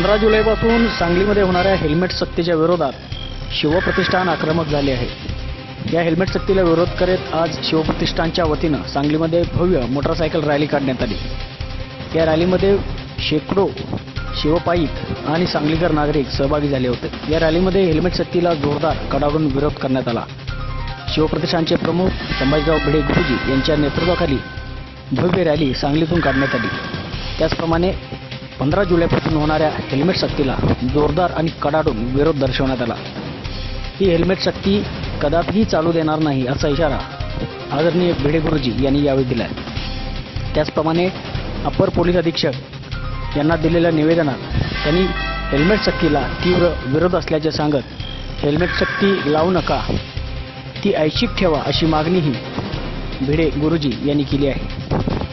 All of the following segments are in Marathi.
पंधरा जुलैपासून सांगलीमध्ये होणाऱ्या हेल्मेट सक्तीच्या विरोधात शिवप्रतिष्ठान आक्रमक झाले आहे. या हेल्मेट सक्तीला विरोध करत आज शिवप्रतिष्ठानच्या वतीनं सांगलीमध्ये भव्य मोटरसायकल रॅली काढण्यात आली. या रॅलीमध्ये शेकडो शिवपाईक आणि सांगलीकर नागरिक सहभागी झाले होते. या रॅलीमध्ये हेल्मेट सक्तीला जोरदार कडाडून विरोध करण्यात आला. शिवप्रतिष्ठानचे प्रमुख संभाजीराव भिडे गुरुजी यांच्या नेतृत्वाखाली भव्य रॅली सांगलीतून काढण्यात आली. त्याचप्रमाणे पंधरा जुलैपासून होणाऱ्या हेल्मेट सक्तीला जोरदार आणि कडाडून विरोध दर्शवण्यात आला. ही हेल्मेट सक्ती कदापिही चालू देणार नाही असा इशारा आदरणीय भिडे गुरुजी यांनी यावेळी दिला आहे त्याचप्रमाणे अप्पर पोलीस अधीक्षक यांना दिलेल्या निवेदनात त्यांनी हेल्मेट सक्तीला तीव्र विरोध असल्याचे सांगत हेल्मेट सक्ती लावू नका. ती ऐच्छिक ठेवा अशी मागणीही भिडे गुरुजी यांनी केली आहे.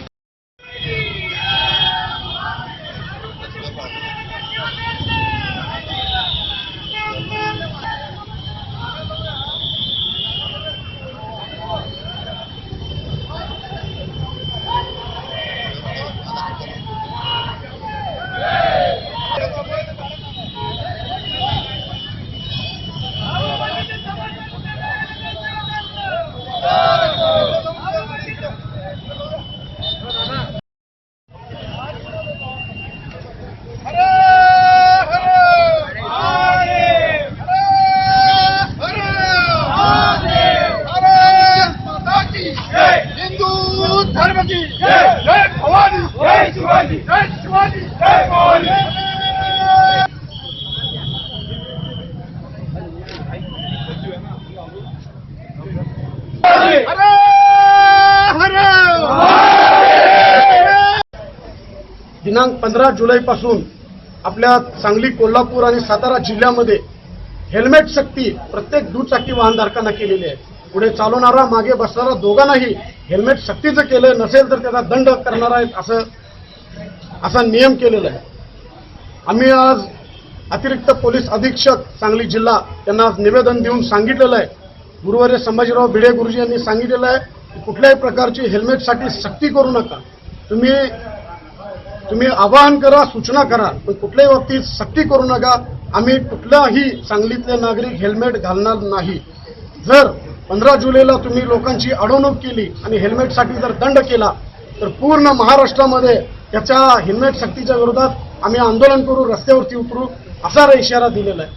धर्म की जय जय भवानी जय शिवाजी जय शिवाजी जय भवानी. दिनांक पंधरा जुलैपासून आपल्या सांगली कोल्हापूर आणि सातारा जिल्ह्यामध्ये हेल्मेट सक्ती प्रत्येक दुचाकी वाहनधारकांना केलेली आहे. पुढे चालवणारा मागे बसणारा दोघांनाही हेल्मेट सक्तीचं केलं नसेल तर त्याचा दंड करणार आहेत असं असा नियम केलेला आहे. आम्ही आज अतिरिक्त पोलीस अधीक्षक सांगली जिल्हा यांना आज निवेदन देऊन सांगितलेलं आहे. गुरुवारी संभाजीराव भिडे गुरुजी यांनी सांगितलेलं आहे की कुठल्याही प्रकारची हेल्मेटसाठी सक्ती करू नका. तुम्ही तुम्ही आवाहन करा सूचना करा पण कुठल्याही बाबतीत सक्ती करू नका. आम्ही कुठलाही सांगलीतले नागरिक हेल्मेट घालणार नाही. जर पंधरा जुलैला तुम्ही लोकांची अडवणूक केली आणि हेल्मेटसाठी जर दंड केला तर पूर्ण महाराष्ट्रामध्ये त्याच्या हेल्मेट सक्तीच्या विरोधात आम्ही आंदोलन करू रस्त्यावरती उतरू असा इशारा दिलेला आहे.